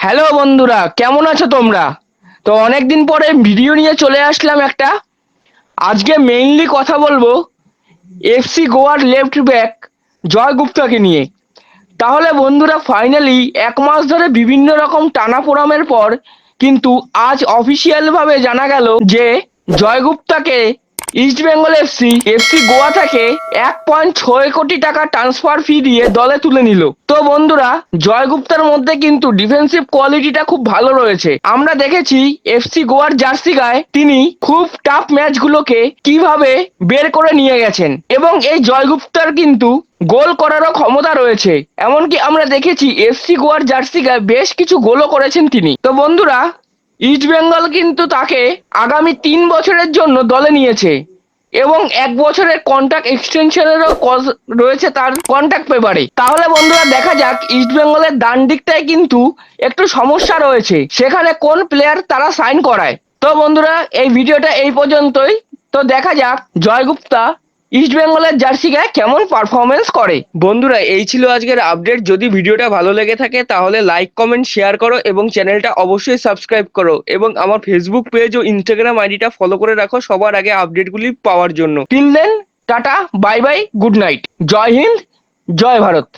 Hello বন্ধুরা, কেমন আছো তোমরা? তো অনেকদিন পরে ভিডিও নিয়ে চলে আসলাম একটা। আজকে মেইনলি কথা বলব এফসি গোয়ার লেফট ব্যাক জয় গুপ্তাকে নিয়ে। তাহলে বন্ধুরা ফাইনালি এক মাস ধরে বিভিন্ন রকম টানাপোড়ামের পর কিন্তু আজ অফিসিয়ালভাবে জানা গেল যে Joy গুপ্তাকে East Bengal FC FC Goa থেকে এক পয়েন্ট ছয় কোটি টাকা ট্রান্সফার ফি দিয়ে দলে তুলে নিল। তো বন্ধুরা জয় গুপ্তার মধ্যে কিন্তু ডিফেন্সিভ কোয়ালিটিটা খুব ভালো রয়েছে। আমরা দেখেছি এফসি গোয়ার জার্সি গায়ে তিনি খুব টাফ ম্যাচগুলোকে কীভাবে বের করে নিয়ে গেছেন। এবং এই জয় গুপ্তার কিন্তু গোল করারও ক্ষমতা রয়েছে। এমনকি আমরা দেখেছি এফসি গোয়ার জার্সি গায়ে বেশ কিছু গোলও করেছেন তিনি। তো বন্ধুরা ইস্ট বেঙ্গল কিন্তু তাকে আগামী তিন বছরের জন্য দলে নিয়েছে এবং এক বছরের কন্ট্রাক্ট এক্সটেনশনেরও রয়েছে তার কন্ট্রাক্ট পেপারে তাহলে বন্ধুরা দেখা যাক ইস্ট বেঙ্গলের ডান দিকটায় কিন্তু একটু সমস্যা রয়েছে। সেখানে কোন প্লেয়ার তারা সাইন করায়। তো বন্ধুরা, এই ভিডিওটা এই পর্যন্তই। তো দেখা যাক, জয়গুপ্তা ইস্ট বেঙ্গলের জার্সি গায়ে কেমন পারফরমেন্স করে? বন্ধুরা এই ছিল আজকের আপডেট যদি ভিডিওটা ভালো লেগে থাকে তাহলে লাইক কমেন্ট শেয়ার করো এবং চ্যানেলটা অবশ্যই সাবস্ক্রাইব করো। এবং আমার ফেসবুক পেজ ও ইনস্টাগ্রাম আইডিটা ফলো করে রাখো সবার আগে আপডেটগুলি পাওয়ার জন্য। Till then tata bye bye good night জয় হিন্দ জয় ভারত।